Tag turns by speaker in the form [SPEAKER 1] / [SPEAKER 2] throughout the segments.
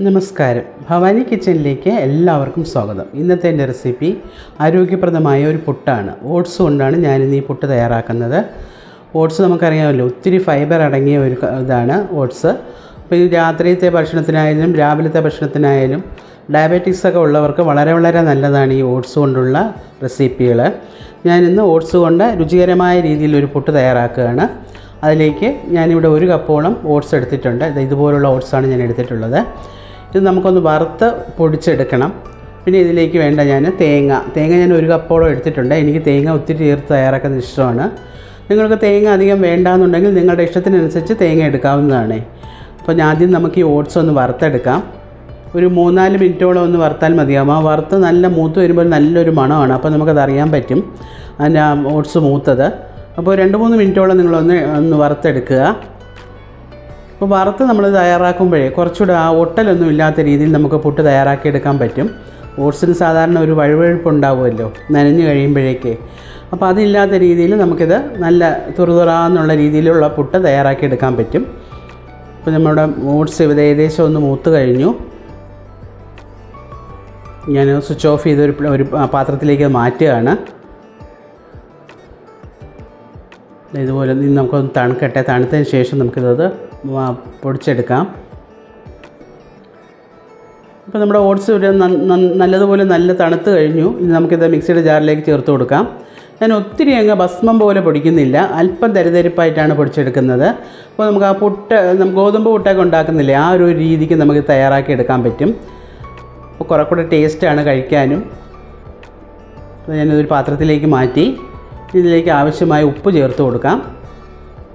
[SPEAKER 1] നമസ്കാരം. ഭവാനി കിച്ചണിലേക്ക് എല്ലാവർക്കും സ്വാഗതം. ഇന്നത്തെ എന്റെ റെസിപ്പി ആരോഗ്യപ്രദമായ ഒരു പുട്ടാണ്. ഓട്സ് കൊണ്ടാണ് ഞാനിന്ന് ഈ പുട്ട് തയ്യാറാക്കുന്നത്. ഓട്സ് നമുക്കറിയാമല്ലോ ഒത്തിരി ഫൈബർ അടങ്ങിയ ഒരു ഇതാണ് ഓട്സ്. അപ്പോൾ ഈ രാത്രിയത്തെ ഭക്ഷണത്തിനായാലും രാവിലത്തെ ഭക്ഷണത്തിനായാലും ഡയബറ്റീസ് ഒക്കെ ഉള്ളവർക്ക് വളരെ വളരെ നല്ലതാണ് ഈ ഓട്സ് കൊണ്ടുള്ള റെസിപ്പികൾ ഞാനിന്ന് ഓട്സ് കൊണ്ട് രുചികരമായ രീതിയിൽ ഒരു പുട്ട് തയ്യാറാക്കുകയാണ്. അതിലേക്ക് ഞാനിവിടെ ഒരു കപ്പോളം ഓട്സ് എടുത്തിട്ടുണ്ട്. ഇത് ഇതുപോലുള്ള ഓട്സാണ് ഞാൻ എടുത്തിട്ടുള്ളത്. ഇത് നമുക്കൊന്ന് വറുത്ത് പൊടിച്ചെടുക്കണം. പിന്നെ ഇതിലേക്ക് വേണ്ട ഞാൻ തേങ്ങ. തേങ്ങ ഞാൻ ഒരു കപ്പോളം എടുത്തിട്ടുണ്ട്. എനിക്ക് തേങ്ങ ഒത്തിരി ചേർത്ത് തയ്യാറാക്കുന്നത് ഇഷ്ടമാണ്. നിങ്ങൾക്ക് തേങ്ങ അധികം വേണ്ടാന്നുണ്ടെങ്കിൽ നിങ്ങളുടെ ഇഷ്ടത്തിനനുസരിച്ച് തേങ്ങ എടുക്കാവുന്നതാണ്. അപ്പോൾ ഞാൻ ആദ്യം നമുക്ക് ഈ ഓട്സ് ഒന്ന് വറുത്തെടുക്കാം. ഒരു മൂന്നാൽ മിനിറ്റോളം ഒന്ന് വറുത്താൽ മതിയാവും. ആ വറുത്ത് നല്ല മൂത്ത് വരുമ്പോൾ നല്ലൊരു മണമാണ്. അപ്പോൾ നമുക്കത് അറിയാൻ പറ്റും. അതിന്റെ ഓട്സ് മൂത്തത്. അപ്പോൾ രണ്ട് മൂന്ന് മിനിറ്റോളം നിങ്ങളൊന്ന് ഒന്ന് വറുത്തെടുക്കുക. അപ്പോൾ വറുത്ത് നമ്മൾ തയ്യാറാക്കുമ്പോഴേ കുറച്ചുകൂടെ ആ ഒട്ടലൊന്നും ഇല്ലാത്ത രീതിയിൽ നമുക്ക് പുട്ട് തയ്യാറാക്കിയെടുക്കാൻ പറ്റും. ഓട്സിന് സാധാരണ ഒരു വഴുവഴുപ്പ് ഉണ്ടാവുമല്ലോ നനഞ്ഞു കഴിയുമ്പോഴേക്ക്. അപ്പോൾ അതില്ലാത്ത രീതിയിൽ നമുക്കിത് നല്ല തുറുതുറാന്നുള്ള രീതിയിലുള്ള പുട്ട് തയ്യാറാക്കിയെടുക്കാൻ പറ്റും. അപ്പോൾ നമ്മുടെ ഓട്സ് ഇവിടെ ഏകദേശം ഒന്ന് മൂത്ത് കഴിഞ്ഞു. ഞാൻ സ്വിച്ച് ഓഫ് ചെയ്ത് ഒരു ഒരു പാത്രത്തിലേക്ക് മാറ്റുകയാണ്. ഇതുപോലെ നമുക്കൊന്ന് തണുക്കട്ടെ. തണുത്തതിന് ശേഷം നമുക്കിതത് പൊടിച്ചെടുക്കാം. അപ്പോൾ നമ്മുടെ ഓട്സ് ഒരു നല്ലതുപോലെ നല്ല തണുത്ത് കഴിഞ്ഞു. ഇനി നമുക്കിത് മിക്സിയുടെ ജാറിലേക്ക് ചേർത്ത് കൊടുക്കാം. ഞാൻ ഒത്തിരി അങ്ങ് ഭസ്മം പോലെ പൊടിക്കുന്നില്ല. അല്പം തരിതരിപ്പായിട്ടാണ് പൊടിച്ചെടുക്കുന്നത്. അപ്പോൾ നമുക്ക് ആ പുട്ട് ഗോതമ്പ് പുട്ടൊക്കെ ഉണ്ടാക്കുന്നില്ലേ? ആ ഒരു രീതിക്ക് നമുക്ക് തയ്യാറാക്കി എടുക്കാൻ പറ്റും. അപ്പോൾ കുറേ കൂടെ ടേസ്റ്റാണ് കഴിക്കാനും. ഞാനിതൊരു പാത്രത്തിലേക്ക് മാറ്റി. ഇതിലേക്ക് ആവശ്യമായ ഉപ്പ് ചേർത്ത് കൊടുക്കാം.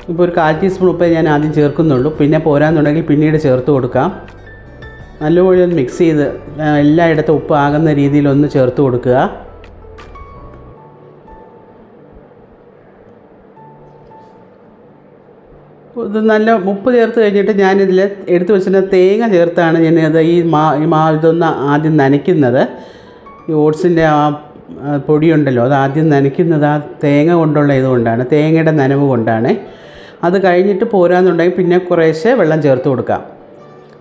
[SPEAKER 1] ഇപ്പോൾ ഒരു കാൽ ടീസ്പൂൺ ഉപ്പ് ഞാൻ ആദ്യം ചേർക്കുന്നുള്ളൂ. പിന്നെ പോരാന്നുണ്ടെങ്കിൽ പിന്നീട് ചേർത്ത് കൊടുക്കാം. നല്ലപോലെ ഒന്ന് മിക്സ് ചെയ്ത് എല്ലായിടത്തും ഉപ്പ് ആകുന്ന രീതിയിൽ ഒന്ന് ചേർത്ത് കൊടുക്കുക. ഇത് നല്ല ഉപ്പ് ചേർത്ത് കഴിഞ്ഞിട്ട് ഞാനിതിൽ എടുത്തു വെച്ചിരുന്ന തേങ്ങ ചേർത്താണ് ഞാൻ ഇത് ഈ മാ ഈ മാ ഇതൊന്ന് ആദ്യം നനയ്ക്കുന്നത്. ഈ ഓട്സിന്റെ ആ പൊടിയുണ്ടല്ലോ. അത് ആദ്യം നനയ്ക്കുന്നത് ആ തേങ്ങ കൊണ്ടുള്ള ഇതുകൊണ്ടാണ് തേങ്ങയുടെ നനവ് കൊണ്ടാണ്. അത് കഴിഞ്ഞിട്ട് പോരാന്നുണ്ടെങ്കിൽ പിന്നെ കുറേശ്ശെ വെള്ളം ചേർത്ത് കൊടുക്കാം.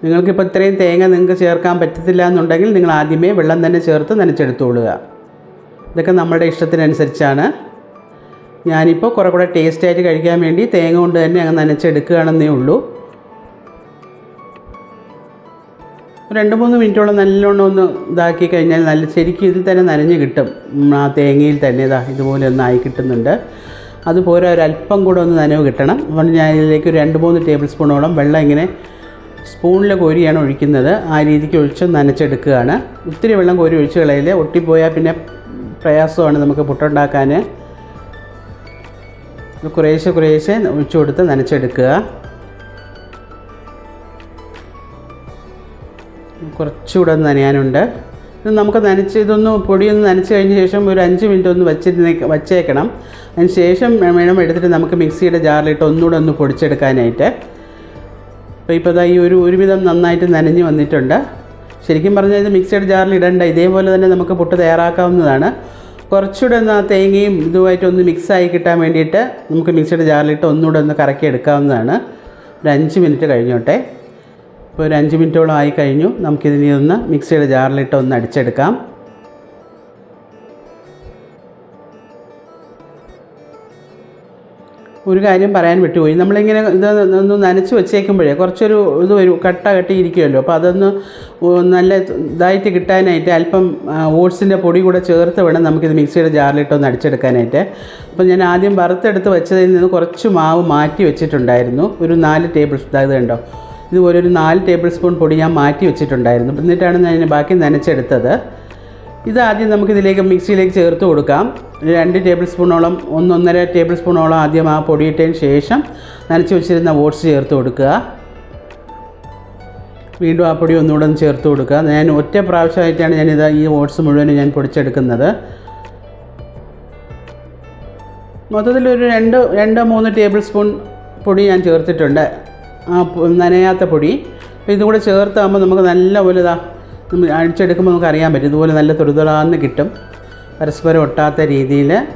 [SPEAKER 1] നിങ്ങൾക്കിപ്പോൾ ഇത്രയും തേങ്ങ നിങ്ങൾക്ക് ചേർക്കാൻ പറ്റത്തില്ല എന്നുണ്ടെങ്കിൽ നിങ്ങൾ ആദ്യമേ വെള്ളം തന്നെ ചേർത്ത് നനച്ചെടുത്തോളുക. ഇതൊക്കെ നമ്മുടെ ഇഷ്ടത്തിനനുസരിച്ചാണ്. ഞാനിപ്പോൾ കുറേ കൂടെ ടേസ്റ്റായിട്ട് കഴിക്കാൻ വേണ്ടി തേങ്ങ കൊണ്ട് തന്നെ അങ്ങ് നനച്ചെടുക്കുകയാണെന്നേ ഉള്ളൂ. രണ്ട് മൂന്ന് മിനിറ്റോളം നല്ലോണം ഒന്ന് ഇതാക്കി കഴിഞ്ഞാൽ നല്ല ശരിക്കും ഇതിൽ തന്നെ നനഞ്ഞ് കിട്ടും. ആ തേങ്ങയിൽ തന്നെ ഇതാ ഇതുപോലെ ഒന്ന് ആയി കിട്ടുന്നുണ്ട്. അതുപോലെ ഒരല്പം കൂടെ ഒന്ന് നനവ് കിട്ടണം. അതുകൊണ്ട് ഞാൻ ഇതിലേക്ക് ഒരു രണ്ട് മൂന്ന് ടേബിൾ സ്പൂണോളം വെള്ളം ഇങ്ങനെ സ്പൂണിൽ കോരിയാണ് ഒഴിക്കുന്നത്. ആ രീതിക്ക് ഒഴിച്ച് നനച്ചെടുക്കുകയാണ്. ഒത്തിരി വെള്ളം കോരി ഒഴിച്ച് കളയിൽ ഒട്ടിപ്പോയാൽ പിന്നെ പ്രയാസമാണ് നമുക്ക് പുട്ടുണ്ടാക്കാൻ. കുറേശ്ശെ കുറേശ്ശെ ഒഴിച്ചു കൊടുത്ത് നനച്ചെടുക്കുക. കുറച്ചുകൂടെ ഒന്ന് നനയാനുണ്ട്. ഇത് നമുക്ക് നനച്ച് ഇതൊന്ന് പൊടിയൊന്ന് നനച്ച് കഴിഞ്ഞ ശേഷം ഒരു അഞ്ച് മിനിറ്റ് ഒന്ന് വച്ചിരുന്നേ വച്ചേക്കണം. അതിന് ശേഷം വേണം എടുത്തിട്ട് നമുക്ക് മിക്സിയുടെ ജാറിലിട്ട് ഒന്നുകൂടെ ഒന്ന് പൊടിച്ചെടുക്കാനായിട്ട്. അപ്പോൾ ഇപ്പോൾ ഇതാ ഈ ഒരു ഒരുവിധം നന്നായിട്ട് നനഞ്ഞ് വന്നിട്ടുണ്ട്. ശരിക്കും പറഞ്ഞാൽ ഇത് മിക്സിയുടെ ജാറിൽ ഇടണ്ട. ഇതേപോലെ തന്നെ നമുക്ക് പുട്ട് തയ്യാറാക്കാവുന്നതാണ്. കുറച്ചുകൂടെ ഒന്ന് ആ തേങ്ങയും ഇതുമായിട്ട് ഒന്ന് മിക്സായി കിട്ടാൻ വേണ്ടിയിട്ട് നമുക്ക് മിക്സിയുടെ ജാറിലിട്ട് ഒന്നുകൂടെ ഒന്ന് കറക്കി എടുക്കാവുന്നതാണ് ഒരു അഞ്ച് മിനിറ്റ് കഴിഞ്ഞോട്ടെ. ഇപ്പോൾ ഒരു അഞ്ച് മിനിറ്റോളം ആയി കഴിഞ്ഞു. നമുക്കിതിനെ ഒന്ന് മിക്സിയുടെ ജാറിലിട്ട് ഒന്ന് അടിച്ചെടുക്കാം. ഒരു കാര്യം പറയാൻ വിട്ടുപോയി. നമ്മളിങ്ങനെ ഇത് ഒന്ന് നനച്ച് വെച്ചേക്കുമ്പോഴേ കുറച്ചൊരു ഇത് വരും കട്ട കെട്ടിയിരിക്കുമല്ലോ. അപ്പോൾ അതൊന്ന് നല്ല ഇതായിട്ട് കിട്ടാനായിട്ട് അല്പം ഓട്സിന്റെ പൊടി കൂടെ ചേർത്ത് വേണം നമുക്കിത് മിക്സിയുടെ ജാറിലിട്ട് ഒന്ന് അടിച്ചെടുക്കാനായിട്ട്. അപ്പോൾ ഞാൻ ആദ്യം വറുത്തെടുത്ത് വെച്ചതിൽ നിന്ന് കുറച്ച് മാവ് മാറ്റി വെച്ചിട്ടുണ്ടായിരുന്നു. ഒരു നാല് ടേബിൾ ഇത് കണ്ടോ? ഇതുപോലെ ഒരു നാല് ടേബിൾ സ്പൂൺ പൊടി ഞാൻ മാറ്റി വെച്ചിട്ടുണ്ടായിരുന്നു. എന്നിട്ടാണ് ഞാൻ ബാക്കി നനച്ചെടുത്തത്. ഇത് ആദ്യം നമുക്കിതിലേക്ക് മിക്സിയിലേക്ക് ചേർത്ത് കൊടുക്കാം. രണ്ട് ടേബിൾ സ്പൂണോളം ഒന്നൊന്നര ടേബിൾ സ്പൂണോളം ആദ്യം ആ പൊടിയിട്ടതിന് ശേഷം നനച്ച് വെച്ചിരുന്ന ഓട്സ് ചേർത്ത് കൊടുക്കുക. വീണ്ടും ആ പൊടി ഒന്നുകൂടെ ഒന്ന് ചേർത്ത് കൊടുക്കുക. ഞാൻ ഒറ്റ പ്രാവശ്യമായിട്ടാണ് ഞാനിത് ഈ ഓട്സ് മുഴുവനും ഞാൻ പൊടിച്ചെടുക്കുന്നത്. മൊത്തത്തിൽ ഒരു രണ്ട് രണ്ട് മൂന്ന് ടേബിൾ സ്പൂൺ പൊടി ഞാൻ ചേർത്തിട്ടുണ്ട്. ആ നനയാത്ത പൊടി. അപ്പോൾ ഇതും കൂടെ ചേർത്താകുമ്പോൾ നമുക്ക് നല്ലപോലെ ഇതാ നമ്മൾ അടിച്ചെടുക്കുമ്പോൾ നമുക്ക് അറിയാൻ പറ്റും. ഇതുപോലെ നല്ല തുടുതുടാന്ന് കിട്ടും. പരസ്പരം ഒട്ടാത്ത രീതിയിൽ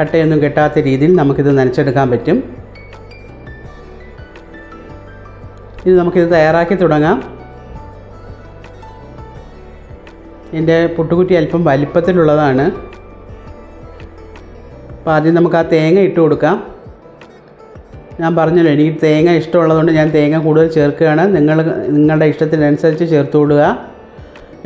[SPEAKER 1] കട്ടയൊന്നും കെട്ടാത്ത രീതിയിൽ നമുക്കിത് നനച്ചെടുക്കാൻ പറ്റും. ഇനി നമുക്കിത് തയ്യാറാക്കി തുടങ്ങാം. എന്റെ പുട്ടുകുറ്റി അല്പം വലിപ്പത്തിലുള്ളതാണ്. അപ്പോൾ ആദ്യം നമുക്ക് ആ തേങ്ങ ഇട്ട് കൊടുക്കാം. ഞാൻ പറഞ്ഞല്ലോ എനിക്ക് തേങ്ങ ഇഷ്ടമുള്ളതുകൊണ്ട് ഞാൻ തേങ്ങ കൂടുതൽ ചേർക്കുകയാണ്. നിങ്ങൾ നിങ്ങളുടെ ഇഷ്ടത്തിനനുസരിച്ച് ചേർത്ത് കൊടുക്കുക.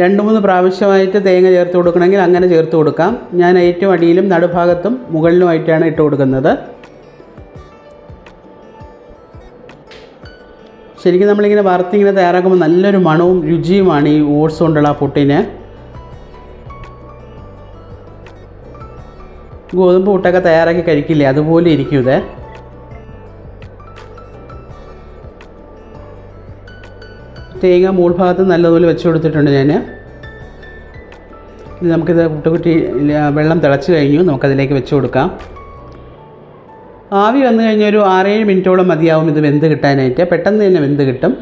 [SPEAKER 1] രണ്ട് മൂന്ന് പ്രാവശ്യമായിട്ട് തേങ്ങ ചേർത്ത് കൊടുക്കണമെങ്കിൽ അങ്ങനെ ചേർത്ത് കൊടുക്കാം. ഞാൻ ഏറ്റവും അടിയിലും നടുഭാഗത്തും മുകളിലുമായിട്ടാണ് ഇട്ട് കൊടുക്കുന്നത്. ശരിക്കും നമ്മളിങ്ങനെ വറുത്തിങ്ങനെ തയ്യാറാക്കുമ്പോൾ നല്ലൊരു മണവും രുചിയുമാണ് ഈ ഓട്സ് കൊണ്ടുള്ള പുട്ടിന്. ഗോതമ്പ് പുട്ടൊക്കെ തയ്യാറാക്കി കഴിക്കില്ലേ? അതുപോലെ ഇരിക്കും ഇത്. തേങ്ങ മൂൾ ഭാഗത്ത് നല്ലതുപോലെ വെച്ച് കൊടുത്തിട്ടുണ്ട് ഞാൻ ഇനി നമുക്കിത് കുട്ടുകുട്ടി വെള്ളം തിളച്ച് കഴിഞ്ഞു. നമുക്കതിലേക്ക് വെച്ച് കൊടുക്കാം. ആവി വന്നു കഴിഞ്ഞാൽ ഒരു ആറേഴ് മിനിറ്റോളം മതിയാവും ഇത് വെന്ത് കിട്ടാനായിട്ട്. പെട്ടെന്ന് തന്നെ വെന്ത് കിട്ടും.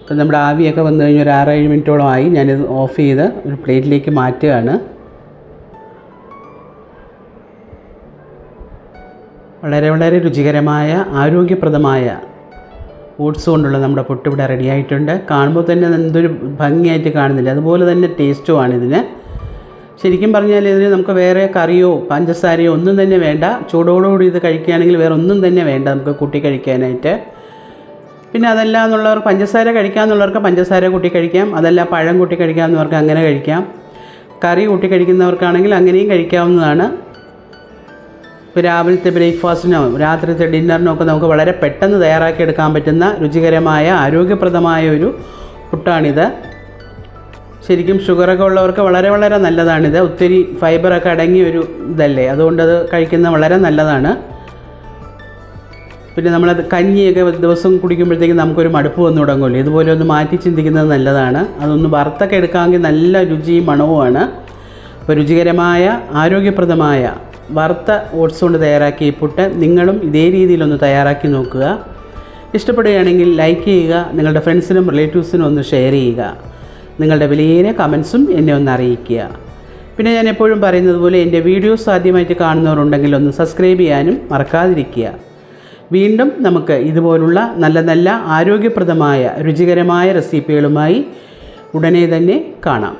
[SPEAKER 1] അപ്പം നമ്മുടെ ആവിയൊക്കെ വന്നു കഴിഞ്ഞാൽ ഒരു ആറേഴ് മിനിറ്റോളം ആയി. ഞാനിത് ഓഫ് ചെയ്ത് ഒരു പ്ലേറ്റിലേക്ക് മാറ്റുകയാണ്. വളരെ വളരെ രുചികരമായ ആരോഗ്യപ്രദമായ ഓട്സ് കൊണ്ടുള്ള നമ്മുടെ പുട്ട് ഇവിടെ റെഡി ആയിട്ടുണ്ട് കാണുമ്പോൾ തന്നെ എന്തൊരു ഭംഗിയായിട്ട് കാണുന്നില്ല? അതുപോലെ തന്നെ ടേസ്റ്റുമാണ് ഇതിന്. ശരിക്കും പറഞ്ഞാൽ ഇതിന് നമുക്ക് വേറെ കറിയോ പഞ്ചസാരയോ ഒന്നും തന്നെ വേണ്ട. ചൂടോടുകൂടി ഇത് കഴിക്കുകയാണെങ്കിൽ വേറെ ഒന്നും തന്നെ വേണ്ട നമുക്ക് കൂട്ടി കഴിക്കാനായിട്ട്. പിന്നെ അതല്ല എന്നുള്ളവർ പഞ്ചസാര കഴിക്കാമെന്നുള്ളവർക്ക് പഞ്ചസാര കൂട്ടി കഴിക്കാം. അതല്ല പഴം കൂട്ടി കഴിക്കാമെന്നവർക്ക് അങ്ങനെ കഴിക്കാം. കറി കൂട്ടി കഴിക്കുന്നവർക്കാണെങ്കിൽ അങ്ങനെയും കഴിക്കാവുന്നതാണ്. ഇപ്പോൾ രാവിലത്തെ ബ്രേക്ക്ഫാസ്റ്റിനോ രാത്രിത്തെ ഡിന്നറിനോ ഒക്കെ നമുക്ക് വളരെ പെട്ടെന്ന് തയ്യാറാക്കി എടുക്കാൻ പറ്റുന്ന രുചികരമായ ആരോഗ്യപ്രദമായ ഒരു പുട്ടാണിത്. ശരിക്കും ഷുഗറൊക്കെ ഉള്ളവർക്ക് വളരെ വളരെ നല്ലതാണിത്. ഒത്തിരി ഫൈബറൊക്കെ അടങ്ങിയ ഒരു ഇതല്ലേ. അത് കഴിക്കുന്നത് വളരെ നല്ലതാണ്. പിന്നെ നമ്മളത് കഞ്ഞിയൊക്കെ ദിവസം കുടിക്കുമ്പോഴത്തേക്കും നമുക്കൊരു മടുപ്പ് വന്നു തുടങ്ങുമല്ലോ. ഇതുപോലെ ഒന്ന് മാറ്റി ചിന്തിക്കുന്നത് നല്ലതാണ്. അതൊന്ന് വറുത്തൊക്കെ എടുക്കാമെങ്കിൽ നല്ല രുചിയും മണവുമാണ്. അപ്പോൾ രുചികരമായ ആരോഗ്യപ്രദമായ വറുത്ത ഓട്സ് കൊണ്ട് തയ്യാറാക്കിയ പുട്ട് നിങ്ങളും ഇതേ രീതിയിലൊന്ന് തയ്യാറാക്കി നോക്കുക. ഇഷ്ടപ്പെടുകയാണെങ്കിൽ ലൈക്ക് ചെയ്യുക നിങ്ങളുടെ ഫ്രണ്ട്സിനും റിലേറ്റീവ്സിനും ഒന്ന് ഷെയർ ചെയ്യുക. നിങ്ങളുടെ വിലയേറിയ കമൻസും എന്നെ ഒന്ന് അറിയിക്കുക. പിന്നെ ഞാൻ എപ്പോഴും പറയുന്നത് പോലെ എന്റെ വീഡിയോസ് ആദ്യമായിട്ട് കാണുന്നവരുണ്ടെങ്കിൽ ഒന്ന് സബ്സ്ക്രൈബ് ചെയ്യാനും മറക്കാതിരിക്കുക. വീണ്ടും നമുക്ക് ഇതുപോലുള്ള നല്ല നല്ല ആരോഗ്യപ്രദമായ രുചികരമായ റെസിപ്പികളുമായി ഉടനെ തന്നെ കാണാം.